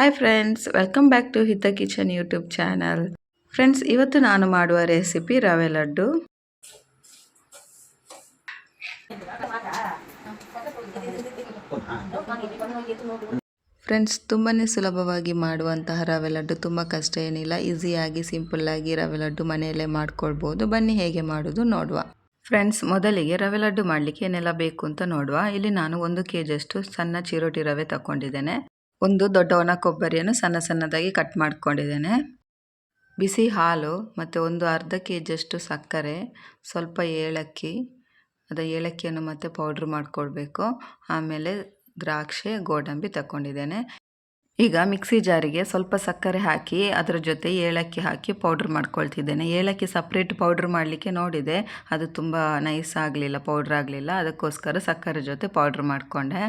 Hi friends welcome back to Hitha kitchen YouTube channel friends ಇವತ್ತು ನಾನು ಮಾಡುವ recipe ರವೆ ಲಡ್ಡು. ಫ್ರೆಂಡ್ಸ್ ತುಂಬಾ ಸುಲಭವಾಗಿ ಮಾಡುವಂತಹ ರವೆ ಲಡ್ಡು ತುಂಬ ಕಷ್ಟ ಏನಿಲ್ಲ. ಈಸಿಯಾಗಿ ಸಿಂಪಲ್ಲಾಗಿ ರವೆ ಲಡ್ಡು ಮನೆಯಲ್ಲೇ ಮಾಡ್ಕೊಳ್ಬೋದು. ಬನ್ನಿ ಹೇಗೆ ಮಾಡೋದು ನೋಡುವ. ಫ್ರೆಂಡ್ಸ್ ಮೊದಲಿಗೆ ರವೆ ಲಡ್ಡು ಮಾಡಲಿಕ್ಕೆ ಏನೆಲ್ಲ ಬೇಕು ಅಂತ ನೋಡುವ. ಇಲ್ಲಿ ನಾನು ಒಂದು ಕೆ ಜಿಯಷ್ಟು ಸಣ್ಣ ಚಿರೋಟಿ ರವೆ ತಗೊಂಡಿದ್ದೇನೆ ಒಂದು ದೊಡ್ಡ ಒಣ ಕೊಬ್ಬರಿಯನ್ನು ಸಣ್ಣ ಸಣ್ಣದಾಗಿ ಕಟ್ ಮಾಡ್ಕೊಂಡಿದ್ದೇನೆ. ಬಿಸಿ ಹಾಲು ಮತ್ತು ಒಂದು ಅರ್ಧ ಕೆ ಜಿಯಷ್ಟು ಸಕ್ಕರೆ, ಸ್ವಲ್ಪ ಏಲಕ್ಕಿ, ಅದು ಏಲಕ್ಕಿಯನ್ನು ಮತ್ತೆ ಪೌಡ್ರ್ ಮಾಡ್ಕೊಳ್ಬೇಕು. ಆಮೇಲೆ ದ್ರಾಕ್ಷಿ, ಗೋಡಂಬಿ ತಗೊಂಡಿದ್ದೇನೆ ಈಗ ಮಿಕ್ಸಿ ಜಾರಿಗೆ ಸ್ವಲ್ಪ ಸಕ್ಕರೆ ಹಾಕಿ, ಅದರ ಜೊತೆ ಏಲಕ್ಕಿ ಹಾಕಿ ಪೌಡ್ರ್ ಮಾಡ್ಕೊಳ್ತಿದ್ದೇನೆ. ಏಲಕ್ಕಿ ಸಪ್ರೇಟ್ ಪೌಡ್ರ್ ಮಾಡಲಿಕ್ಕೆ ನೋಡಿದೆ, ಅದು ತುಂಬ ನೈಸ್ ಆಗಲಿಲ್ಲ, ಪೌಡ್ರ್ ಆಗಲಿಲ್ಲ. ಅದಕ್ಕೋಸ್ಕರ ಸಕ್ಕರೆ ಜೊತೆ ಪೌಡ್ರ್ ಮಾಡಿಕೊಂಡೆ.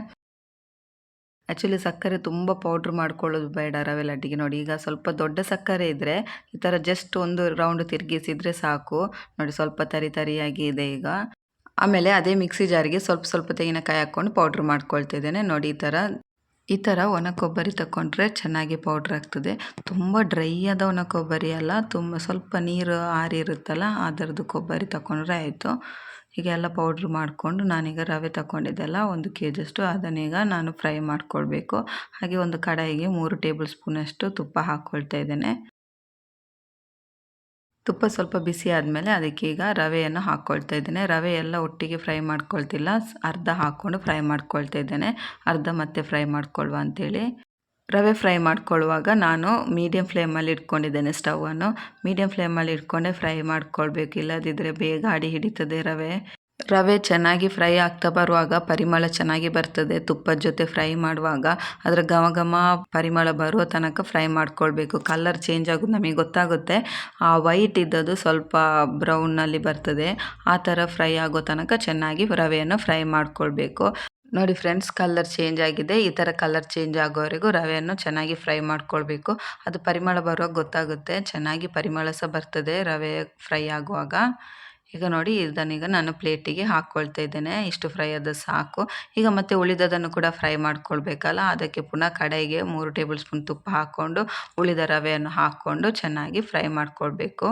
ಆ್ಯಕ್ಚುಲಿ ಸಕ್ಕರೆ ತುಂಬ ಪೌಡ್ರ್ ಮಾಡ್ಕೊಳ್ಳೋದು ಬೇಡ ರವೆ ಲಡ್ಡಿಗೆ ನೋಡಿ. ಈಗ ಸ್ವಲ್ಪ ದೊಡ್ಡ ಸಕ್ಕರೆ ಇದ್ದರೆ ಈ ಥರ ಜಸ್ಟ್ ಒಂದು ರೌಂಡ್ ತಿರುಗಿಸಿದರೆ ಸಾಕು. ನೋಡಿ ಸ್ವಲ್ಪ ತರಿ ತರಿಯಾಗಿ ಇದೆ ಈಗ. ಆಮೇಲೆ ಅದೇ ಮಿಕ್ಸಿ ಜಾರಿಗೆ ಸ್ವಲ್ಪ ಸ್ವಲ್ಪ ತೆಂಗಿನಕಾಯಿ ಹಾಕ್ಕೊಂಡು ಪೌಡ್ರ್ ಮಾಡ್ಕೊಳ್ತಿದ್ದೇನೆ ನೋಡಿ ಈ ಥರ ಈ ಥರ ಒಣ ಕೊಬ್ಬರಿ ತಗೊಂಡ್ರೆ ಚೆನ್ನಾಗಿ ಪೌಡ್ರ್ ಆಗ್ತದೆ. ತುಂಬ ಡ್ರೈ ಆದ ಒಣ ಕೊಬ್ಬರಿ ಅಲ್ಲ ತುಂಬ ಸ್ವಲ್ಪ ನೀರು ಆರಿರುತ್ತಲ್ಲ ಥರದ್ದು ಕೊಬ್ಬರಿ ತಗೊಂಡ್ರೆ ಆಯಿತು. ಹೀಗೆಲ್ಲ ಪೌಡ್ರ್ ಮಾಡಿಕೊಂಡು ನಾನೀಗ ರವೆ ತಗೊಂಡಿದ್ದೆಲ್ಲ ಒಂದು ಕೆ ಜಿಯಷ್ಟು ಅದನ್ನೀಗ ನಾನು ಫ್ರೈ ಮಾಡಿಕೊಳ್ಬೇಕು. ಹಾಗೆ ಒಂದು ಕಡಾಯಿಗೆ ಮೂರು ಟೇಬಲ್ ಸ್ಪೂನಷ್ಟು ತುಪ್ಪ ಹಾಕ್ಕೊಳ್ತಾ ಇದ್ದೇನೆ. ತುಪ್ಪ ಸ್ವಲ್ಪ ಬಿಸಿ ಆದಮೇಲೆ ಅದಕ್ಕೆ ಈಗ ರವೆಯನ್ನು ಹಾಕ್ಕೊಳ್ತಾ ಇದ್ದೇನೆ. ರವೆ ಎಲ್ಲ ಒಟ್ಟಿಗೆ ಫ್ರೈ ಮಾಡ್ಕೊಳ್ತಿಲ್ಲ. ಅರ್ಧ ಹಾಕ್ಕೊಂಡು ಫ್ರೈ ಮಾಡ್ಕೊಳ್ತಾ ಇದ್ದೇನೆ. ಅರ್ಧ ಮತ್ತೆ ಫ್ರೈ ಮಾಡ್ಕೊಳ್ಳುವ ಅಂಥೇಳಿ ರವೆ ಫ್ರೈ ಮಾಡ್ಕೊಳ್ಳುವಾಗ ನಾನು ಮೀಡಿಯಮ್ ಫ್ಲೇಮಲ್ಲಿ ಇಟ್ಕೊಂಡಿದ್ದೇನೆ ಸ್ಟವನ್ನು ಮೀಡಿಯಮ್ ಫ್ಲೇಮಲ್ಲಿ ಇಟ್ಕೊಂಡೆ ಫ್ರೈ ಮಾಡ್ಕೊಳ್ಬೇಕು. ಇಲ್ಲದಿದ್ದರೆ ಬೇಗ ಅಡಿ ಹಿಡಿತದೆ ರವೆ. ರವೆ ಚೆನ್ನಾಗಿ ಫ್ರೈ ಆಗ್ತಾ ಬರುವಾಗ ಪರಿಮಳ ಚೆನ್ನಾಗಿ ಬರ್ತದೆ. ತುಪ್ಪದ ಜೊತೆ ಫ್ರೈ ಮಾಡುವಾಗ ಅದರ ಘಮ ಘಮ ಪರಿಮಳ ಬರುವ ತನಕ ಫ್ರೈ ಮಾಡ್ಕೊಳ್ಬೇಕು. ಕಲರ್ ಚೇಂಜ್ ಆಗೋದು ನಮಗೆ ಗೊತ್ತಾಗುತ್ತೆ. ಆ ವೈಟ್ ಇದ್ದದ್ದು ಸ್ವಲ್ಪ ಬ್ರೌನ್ನಲ್ಲಿ ಬರ್ತದೆ. ಆ ಥರ ಫ್ರೈ ಆಗೋ ತನಕ ಚೆನ್ನಾಗಿ ರವೆಯನ್ನು ಫ್ರೈ ಮಾಡ್ಕೊಳ್ಬೇಕು. ನೋಡಿ ಫ್ರೆಂಡ್ಸ್, ಕಲರ್ ಚೇಂಜ್ ಆಗಿದೆ. ಈ ಥರ ಕಲರ್ ಚೇಂಜ್ ಆಗೋವರೆಗೂ ರವೆಯನ್ನು ಚೆನ್ನಾಗಿ ಫ್ರೈ ಮಾಡ್ಕೊಳ್ಬೇಕು. ಅದು ಪರಿಮಳ ಬರುವಾಗ ಗೊತ್ತಾಗುತ್ತೆ. ಚೆನ್ನಾಗಿ ಪರಿಮಳ ಸಹ ಬರ್ತದೆ ರವೆ ಫ್ರೈ ಆಗುವಾಗ. ಈಗ ನೋಡಿ ಇದನ್ನೀಗ ನಾನು ಪ್ಲೇಟಿಗೆ ಹಾಕ್ಕೊಳ್ತಾ ಇದ್ದೇನೆ. ಇಷ್ಟು ಫ್ರೈ ಆದ ಸಾಕು. ಈಗ ಮತ್ತೆ ಉಳಿದದನ್ನು ಕೂಡ ಫ್ರೈ ಮಾಡ್ಕೊಳ್ಬೇಕಲ್ಲ? ಅದಕ್ಕೆ ಪುನಃ ಕಡೆಗೆ ಮೂರು ಟೇಬಲ್ ಸ್ಪೂನ್ ತುಪ್ಪ ಹಾಕ್ಕೊಂಡು ಉಳಿದ ರವೆಯನ್ನು ಹಾಕ್ಕೊಂಡು ಚೆನ್ನಾಗಿ ಫ್ರೈ ಮಾಡ್ಕೊಳ್ಬೇಕು.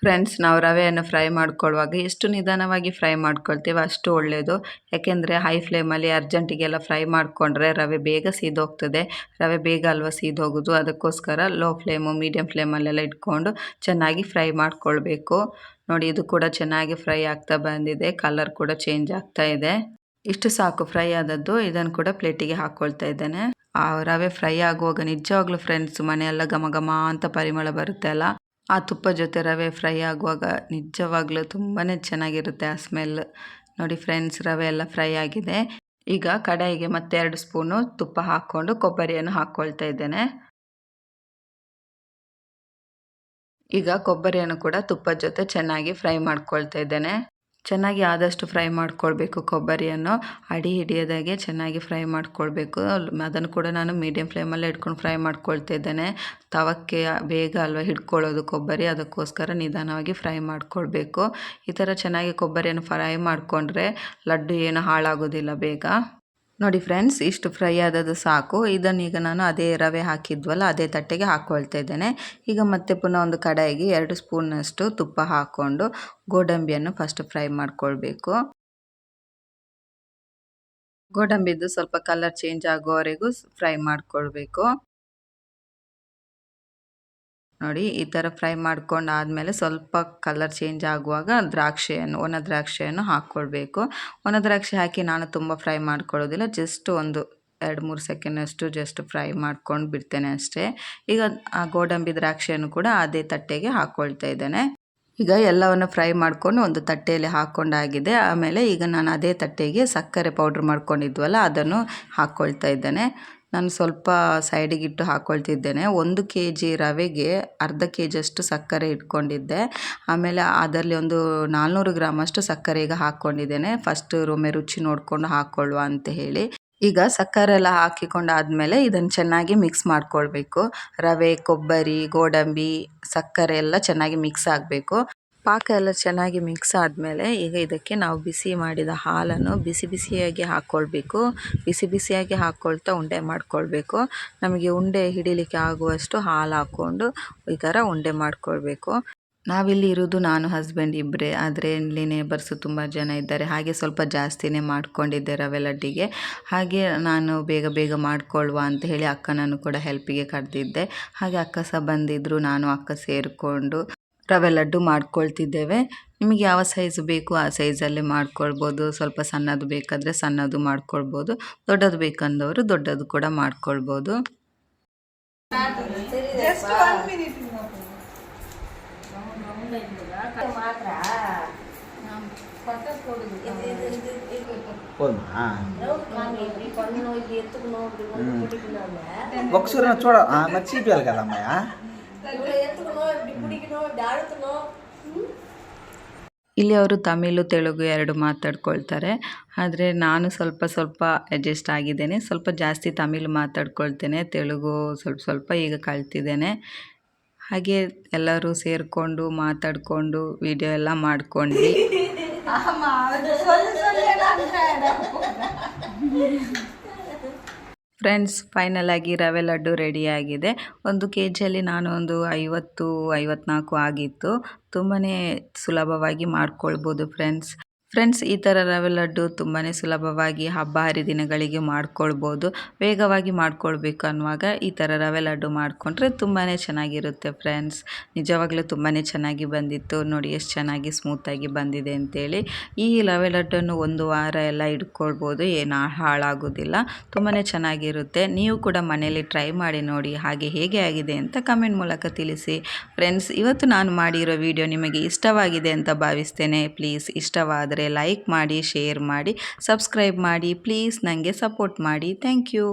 ಫ್ರೆಂಡ್ಸ್ ನಾವು ರವೆಯನ್ನು ಫ್ರೈ ಮಾಡ್ಕೊಳ್ಳುವಾಗ ಎಷ್ಟು ನಿಧಾನವಾಗಿ ಫ್ರೈ ಮಾಡ್ಕೊಳ್ತೀವಿ ಅಷ್ಟು ಒಳ್ಳೆಯದು ಯಾಕೆಂದರೆ ಹೈ ಫ್ಲೇಮಲ್ಲಿ ಅರ್ಜೆಂಟಿಗೆಲ್ಲ ಫ್ರೈ ಮಾಡಿಕೊಂಡ್ರೆ ರವೆ ಬೇಗ ಸೀದೋಗ್ತದೆ. ರವೆ ಬೇಗ ಅಲ್ವಾ ಸೀದೋಗೋದು? ಅದಕ್ಕೋಸ್ಕರ ಲೋ ಫ್ಲೇಮು ಮೀಡಿಯಮ್ ಫ್ಲೇಮಲ್ಲೆಲ್ಲ ಇಟ್ಕೊಂಡು ಚೆನ್ನಾಗಿ ಫ್ರೈ ಮಾಡ್ಕೊಳ್ಬೇಕು. ನೋಡಿ, ಇದು ಕೂಡ ಚೆನ್ನಾಗಿ ಫ್ರೈ ಆಗ್ತಾ ಬಂದಿದೆ. ಕಲರ್ ಕೂಡ ಚೇಂಜ್ ಆಗ್ತಾ ಇದೆ. ಇಷ್ಟು ಸಾಕು ಫ್ರೈ ಆದದ್ದು. ಇದನ್ನು ಕೂಡ ಪ್ಲೇಟಿಗೆ ಹಾಕ್ಕೊಳ್ತಾ ಇದ್ದೇನೆ. ಆ ರವೆ ಫ್ರೈ ಆಗುವಾಗ ನಿಜವಾಗ್ಲೂ ಫ್ರೆಂಡ್ಸ್ ಮನೆಯೆಲ್ಲ ಘಮ ಘಮ ಅಂತ ಪರಿಮಳ ಬರುತ್ತೆ ಅಲ್ಲ? ಆ ತುಪ್ಪ ಜೊತೆ ರವೆ ಫ್ರೈ ಆಗುವಾಗ ನಿಜವಾಗ್ಲೂ ತುಂಬಾ ಚೆನ್ನಾಗಿರುತ್ತೆ ಆ ಸ್ಮೆಲ್. ನೋಡಿ ಫ್ರೆಂಡ್ಸ್, ರವೆ ಎಲ್ಲ ಫ್ರೈ ಆಗಿದೆ. ಈಗ ಕಡಾಯಿಗೆ ಮತ್ತೆ ಎರಡು ಸ್ಪೂನು ತುಪ್ಪ ಹಾಕ್ಕೊಂಡು ಕೊಬ್ಬರಿಯನ್ನು ಹಾಕ್ಕೊಳ್ತಾ ಇದ್ದೇನೆ. ಈಗ ಕೊಬ್ಬರಿಯನ್ನು ಕೂಡ ತುಪ್ಪದ ಜೊತೆ ಚೆನ್ನಾಗಿ ಫ್ರೈ ಮಾಡ್ಕೊಳ್ತಾ ಇದ್ದೇನೆ. ಚೆನ್ನಾಗಿ ಆದಷ್ಟು ಫ್ರೈ ಮಾಡ್ಕೊಳ್ಬೇಕು ಕೊಬ್ಬರಿಯನ್ನು. ಅಡಿ ಹಿಡಿಯೋದಾಗೆ ಚೆನ್ನಾಗಿ ಫ್ರೈ ಮಾಡ್ಕೊಳ್ಬೇಕು. ಅದನ್ನು ಕೂಡ ನಾನು ಮೀಡಿಯಮ್ ಫ್ಲೇಮಲ್ಲೇ ಇಟ್ಕೊಂಡು ಫ್ರೈ ಮಾಡ್ಕೊಳ್ತಾ ಇದ್ದೇನೆ. ತವಕ್ಕೆ ಬೇಗ ಅಲ್ವಾ ಹಿಡ್ಕೊಳ್ಳೋದು ಕೊಬ್ಬರಿ, ಅದಕ್ಕೋಸ್ಕರ ನಿಧಾನವಾಗಿ ಫ್ರೈ ಮಾಡ್ಕೊಳ್ಬೇಕು. ಈ ಥರ ಚೆನ್ನಾಗಿ ಕೊಬ್ಬರಿಯನ್ನು ಫ್ರೈ ಮಾಡಿಕೊಂಡ್ರೆ ಲಡ್ಡು ಏನು ಹಾಳಾಗೋದಿಲ್ಲ ಬೇಗ. ನೋಡಿ ಫ್ರೆಂಡ್ಸ್, ಇಷ್ಟು ಫ್ರೈ ಆದದ್ದು ಸಾಕು. ಇದನ್ನೀಗ ನಾನು ಅದೇ ರವೆ ಹಾಕಿದ್ವಲ್ಲ, ಅದೇ ತಟ್ಟೆಗೆ ಹಾಕ್ಕೊಳ್ತಾ ಇದ್ದೇನೆ. ಈಗ ಮತ್ತೆ ಪುನಃ ಒಂದು ಕಡಾಯಿಗೆ ಎರಡು ಸ್ಪೂನಷ್ಟು ತುಪ್ಪ ಹಾಕ್ಕೊಂಡು ಗೋಡಂಬಿಯನ್ನು ಫಸ್ಟ್ ಫ್ರೈ ಮಾಡ್ಕೊಳ್ಬೇಕು. ಗೋಡಂಬಿದ್ದು ಸ್ವಲ್ಪ ಕಲರ್ ಚೇಂಜ್ ಆಗೋವರೆಗೂ ಫ್ರೈ ಮಾಡ್ಕೊಳ್ಬೇಕು. ನೋಡಿ, ಈ ಥರ ಫ್ರೈ ಮಾಡ್ಕೊಂಡು ಆದಮೇಲೆ ಸ್ವಲ್ಪ ಕಲರ್ ಚೇಂಜ್ ಆಗುವಾಗ ದ್ರಾಕ್ಷಿಯನ್ನು, ಒಣ ದ್ರಾಕ್ಷಿಯನ್ನು ಹಾಕ್ಕೊಳ್ಬೇಕು. ಒಣ ದ್ರಾಕ್ಷಿ ಹಾಕಿ ನಾನು ತುಂಬ ಫ್ರೈ ಮಾಡ್ಕೊಳ್ಳೋದಿಲ್ಲ ಜಸ್ಟ್ ಒಂದು ಎರಡು ಮೂರು ಸೆಕೆಂಡಷ್ಟು ಜಸ್ಟ್ ಫ್ರೈ ಮಾಡ್ಕೊಂಡು ಬಿಡ್ತೇನೆ ಅಷ್ಟೇ. ಈಗ ಆ ಗೋಡಂಬಿ ದ್ರಾಕ್ಷಿಯನ್ನು ಕೂಡ ಅದೇ ತಟ್ಟೆಗೆ ಹಾಕ್ಕೊಳ್ತಾ ಇದ್ದೇನೆ. ಈಗ ಎಲ್ಲವನ್ನು ಫ್ರೈ ಮಾಡಿಕೊಂಡು ಒಂದು ತಟ್ಟೆಯಲ್ಲಿ ಹಾಕ್ಕೊಂಡಾಗಿದೆ ಆಮೇಲೆ ಈಗ ನಾನು ಅದೇ ತಟ್ಟೆಗೆ ಸಕ್ಕರೆ ಪೌಡ್ರ್ ಮಾಡ್ಕೊಂಡಿದ್ವಲ್ಲ, ಅದನ್ನು ಹಾಕ್ಕೊಳ್ತಾ ಇದ್ದೇನೆ. ನಾನು ಸ್ವಲ್ಪ ಸೈಡಿಗಿಟ್ಟು ಹಾಕ್ಕೊಳ್ತಿದ್ದೇನೆ ಒಂದು ಕೆ ಜಿ ರವೆಗೆ ಅರ್ಧ ಕೆ ಜಿಯಷ್ಟು ಸಕ್ಕರೆ ಇಟ್ಕೊಂಡಿದ್ದೆ. ಆಮೇಲೆ ಅದರಲ್ಲಿ ಒಂದು ನಾಲ್ನೂರು ಗ್ರಾಮಷ್ಟು ಸಕ್ಕರೆ ಈಗ ಹಾಕ್ಕೊಂಡಿದ್ದೇನೆ. ಫಸ್ಟ್ ಒಮ್ಮೆ ರುಚಿ ನೋಡಿಕೊಂಡು ಹಾಕ್ಕೊಳ್ಳುವ ಅಂತ ಹೇಳಿ. ಈಗ ಸಕ್ಕರೆ ಎಲ್ಲ ಹಾಕಿಕೊಂಡಾದ್ಮೇಲೆ ಇದನ್ನು ಚೆನ್ನಾಗಿ ಮಿಕ್ಸ್ ಮಾಡಿಕೊಳ್ಬೇಕು. ರವೆ, ಕೊಬ್ಬರಿ, ಗೋಡಂಬಿ, ಸಕ್ಕರೆ ಎಲ್ಲ ಚೆನ್ನಾಗಿ ಮಿಕ್ಸ್ ಆಗಬೇಕು. ಪಾಕ ಎಲ್ಲ ಚೆನ್ನಾಗಿ ಮಿಕ್ಸ್ ಆದಮೇಲೆ ಈಗ ಇದಕ್ಕೆ ನಾವು ಬಿಸಿ ಮಾಡಿದ ಹಾಲನ್ನು ಬಿಸಿ ಬಿಸಿಯಾಗಿ ಹಾಕ್ಕೊಳ್ಬೇಕು. ಬಿಸಿ ಬಿಸಿಯಾಗಿ ಹಾಕ್ಕೊಳ್ತಾ ಉಂಡೆ ಮಾಡ್ಕೊಳ್ಬೇಕು. ನಮಗೆ ಉಂಡೆ ಹಿಡಿಲಿಕ್ಕೆ ಆಗುವಷ್ಟು ಹಾಲು ಹಾಕ್ಕೊಂಡು ಈ ಥರ ಉಂಡೆ ಮಾಡ್ಕೊಳ್ಬೇಕು. ನಾವಿಲ್ಲಿ ಇರೋದು ನಾನು ಹಸ್ಬೆಂಡ್ ಇಬ್ಬರೇ ಆದರೆ ಇಲ್ಲಿ ನೇಬರ್ಸು ತುಂಬ ಜನ ಇದ್ದಾರೆ. ಹಾಗೆ ಸ್ವಲ್ಪ ಜಾಸ್ತಿನೇ ಮಾಡ್ಕೊಂಡಿದ್ದೆ ರವೆ ಲಡ್ಡಿಗೆ ಹಾಗೆ ನಾನು ಬೇಗ ಬೇಗ ಮಾಡಿಕೊಳ್ಳುವ ಅಂತ ಹೇಳಿ ಅಕ್ಕನನ್ನು ಕೂಡ ಹೆಲ್ಪಿಗೆ ಕರೆದಿದ್ದೆ. ಹಾಗೆ ಅಕ್ಕ ಸಹ ಬಂದಿದ್ದರು ನಾನು ಅಕ್ಕ ಸೇರಿಕೊಂಡು. ರವೆ ಲಡ್ಡು ಮಾಡ್ಕೊಳ್ತಿದ್ದೇವೆ ನಿಮಗೆ ಯಾವ ಸೈಜ್ ಬೇಕು ಆ ಸೈಜಲ್ಲೇ ಮಾಡ್ಕೊಳ್ಬೋದು ಸ್ವಲ್ಪ ಸಣ್ಣದು ಬೇಕಾದರೆ ಸಣ್ಣದು ಮಾಡ್ಕೊಳ್ಬೋದು ದೊಡ್ಡದು ಬೇಕಂದವರು ದೊಡ್ಡದು ಕೂಡ ಮಾಡ್ಕೊಳ್ಬೋದು ಮಾತ್ರ పోదుమా పన్ను నోయి ఎత్తుకు నోడు ఒకసారి చూడ ఆ, మరి ಇಲ್ಲಿ ಅವರು ತಮಿಳು ತೆಲುಗು ಎರಡು ಮಾತಾಡ್ಕೊಳ್ತಾರೆ. ಆದರೆ ನಾನು ಸ್ವಲ್ಪ ಸ್ವಲ್ಪ ಅಡ್ಜಸ್ಟ್ ಆಗಿದ್ದೇನೆ. ಸ್ವಲ್ಪ ಜಾಸ್ತಿ ತಮಿಳು ಮಾತಾಡ್ಕೊಳ್ತೇನೆ. ತೆಲುಗು ಸ್ವಲ್ಪ ಸ್ವಲ್ಪ ಈಗ ಕಲ್ತಿದ್ದೇನೆ. ಹಾಗೆ ಎಲ್ಲರೂ ಸೇರಿಕೊಂಡು ಮಾತಾಡಿಕೊಂಡು ವಿಡಿಯೋ ಎಲ್ಲ ಮಾಡ್ಕೊಂಡ್ವಿ. ಫ್ರೆಂಡ್ಸ್, ಫೈನಲ್ ಆಗಿ ರವೆ ಲಡ್ಡು ರೆಡಿಯಾಗಿದೆ ಒಂದು ಕೆ ಜಿಯಲ್ಲಿ ನಾನು ಒಂದು ಐವತ್ತು, ಐವತ್ನಾಲ್ಕು ಆಗಿತ್ತು. ತುಂಬಾ ಸುಲಭವಾಗಿ ಮಾಡ್ಕೊಳ್ಬೋದು ಫ್ರೆಂಡ್ಸ್. ಫ್ರೆಂಡ್ಸ್, ಈ ಥರ ರವೆ ಲಡ್ಡು ತುಂಬಾ ಸುಲಭವಾಗಿ ಹಬ್ಬ ಹರಿದಿನಗಳಿಗೆ ಮಾಡ್ಕೊಳ್ಬೋದು. ವೇಗವಾಗಿ ಮಾಡ್ಕೊಳ್ಬೇಕು ಅನ್ನುವಾಗ ಈ ಥರ ರವೆ ಲಡ್ಡು ಮಾಡಿಕೊಂಡ್ರೆ ತುಂಬಾ ಚೆನ್ನಾಗಿರುತ್ತೆ ಫ್ರೆಂಡ್ಸ್. ನಿಜವಾಗ್ಲೂ ತುಂಬಾ ಚೆನ್ನಾಗಿ ಬಂದಿತ್ತು. ನೋಡಿ ಎಷ್ಟು ಚೆನ್ನಾಗಿ ಸ್ಮೂತಾಗಿ ಬಂದಿದೆ ಅಂತೇಳಿ. ಈ ರವೆ ಲಡ್ಡನ್ನು ಒಂದು ವಾರ ಎಲ್ಲ ಇಟ್ಕೊಳ್ಬೋದು. ಏನು ಹಾಳಾಗೋದಿಲ್ಲ. ತುಂಬಾ ಚೆನ್ನಾಗಿರುತ್ತೆ. ನೀವು ಕೂಡ ಮನೆಯಲ್ಲಿ ಟ್ರೈ ಮಾಡಿ ನೋಡಿ ಹಾಗೆ ಹೇಗೆ ಆಗಿದೆ ಅಂತ ಕಮೆಂಟ್ ಮೂಲಕ ತಿಳಿಸಿ. ಫ್ರೆಂಡ್ಸ್, ಇವತ್ತು ನಾನು ಮಾಡಿರೋ ವಿಡಿಯೋ ನಿಮಗೆ ಇಷ್ಟವಾಗಿದೆ ಅಂತ ಭಾವಿಸ್ತೇನೆ. ಪ್ಲೀಸ್ ಇಷ್ಟವಾದರೆ ಲೈಕ್ ಮಾಡಿ ಶೇರ್ ಮಾಡಿ ಸಬ್ಸ್ಕ್ರೈಬ್ ಮಾಡಿ ಪ್ಲೀಸ್ ನನಗೆ ಸಪೋರ್ಟ್ ಮಾಡಿ. Thank you